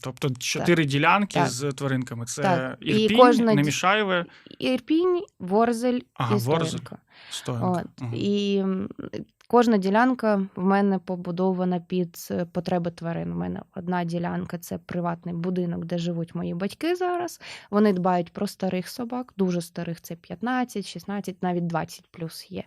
Тобто чотири ділянки Так. з тваринками. Це Так. Ірпінь, кожна Немішаєве, Ірпінь, Ворзель Ага, і Ворзель. От. І кожна ділянка в мене побудована під е, потреби тварин. У мене одна ділянка це приватний будинок, де живуть мої батьки зараз. Вони дбають про старих собак, дуже старих це 15, 16, навіть 20 плюс є.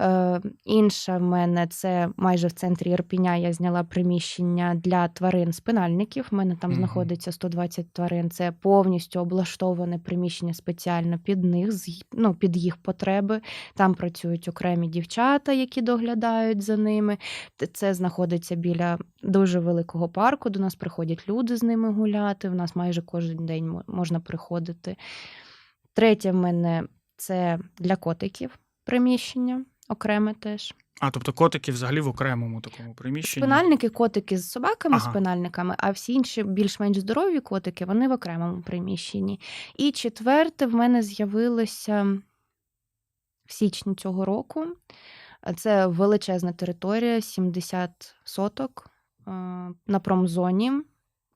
Е, інша в мене це майже в центрі Ірпіня. Я зняла приміщення для тварин спинальників. У мене там Мгм. знаходиться 120 тварин. Це повністю облаштоване приміщення спеціально під них, ну, під їх потреби. Там працюють окремі дівчата, які доглядають за ними. Це знаходиться біля дуже великого парку. До нас приходять люди з ними гуляти. В нас майже кожен день можна приходити. Третє в мене це для котиків приміщення, окреме теж. А, тобто котики взагалі в окремому такому приміщенні. Спинальники, котики з собаками, Ага. спинальниками, а всі інші більш-менш здорові котики, вони в окремому приміщенні. І четверте в мене з'явилося в січні цього року. Це величезна територія, 70 соток е, на промзоні.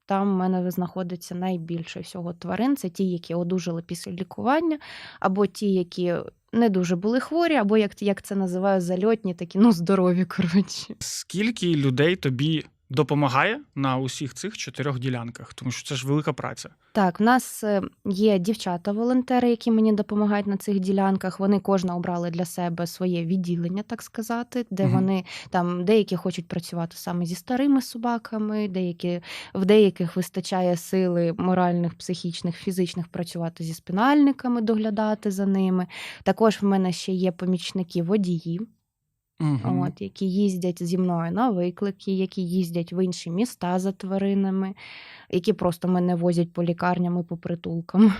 Там в мене знаходиться найбільше всього тварин. Це ті, які одужали після лікування, або ті, які не дуже були хворі, або як, як це називаю, зальотні, такі ну здорові. Коротше. Скільки людей тобі допомагає на усіх цих чотирьох ділянках? Тому що це ж велика праця. Так, в нас е, є дівчата-волонтери, які мені допомагають на цих ділянках. Вони кожна обрали для себе своє відділення, так сказати, де Мгм. вони там деякі хочуть працювати саме зі старими собаками, деякі в деяких вистачає сили моральних, психічних, фізичних працювати зі спинальниками, доглядати за ними. Також в мене ще є помічники водії. Угу. От, які їздять зі мною на виклики, які їздять в інші міста за тваринами, які просто мене возять по лікарням і по притулкам.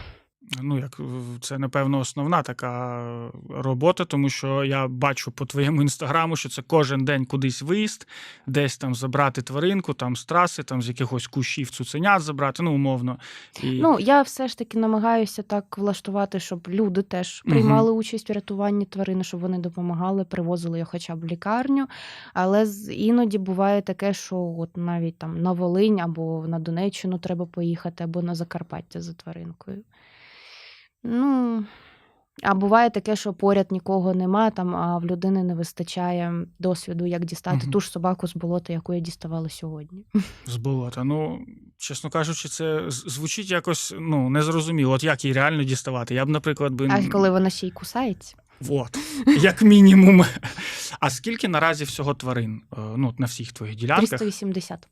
Ну, як це, напевно, основна така робота, тому що я бачу по твоєму інстаграму, що це кожен день кудись виїзд, десь там забрати тваринку, там з траси, там з якихось кущів цуценят забрати, ну, умовно. І... Ну, я все ж таки намагаюся так влаштувати, щоб люди теж приймали участь у рятуванні тварини, щоб вони допомагали, привозили їх хоча б в лікарню. Але іноді буває таке, що от навіть там на Волинь або на Донеччину треба поїхати, або на Закарпаття за тваринкою. Ну, а буває таке, що поряд нікого нема, там, а в людини не вистачає досвіду, як дістати Мгм. ту ж собаку з болота, яку я діставала сьогодні. З болота. Ну, чесно кажучи, це з- звучить якось ну, незрозуміло. От як її реально діставати? Я б, наприклад, би. А коли вона ще й кусається. От, як мінімум. А скільки наразі всього тварин? е, Ну, от на всіх твоїх ділянках? 380.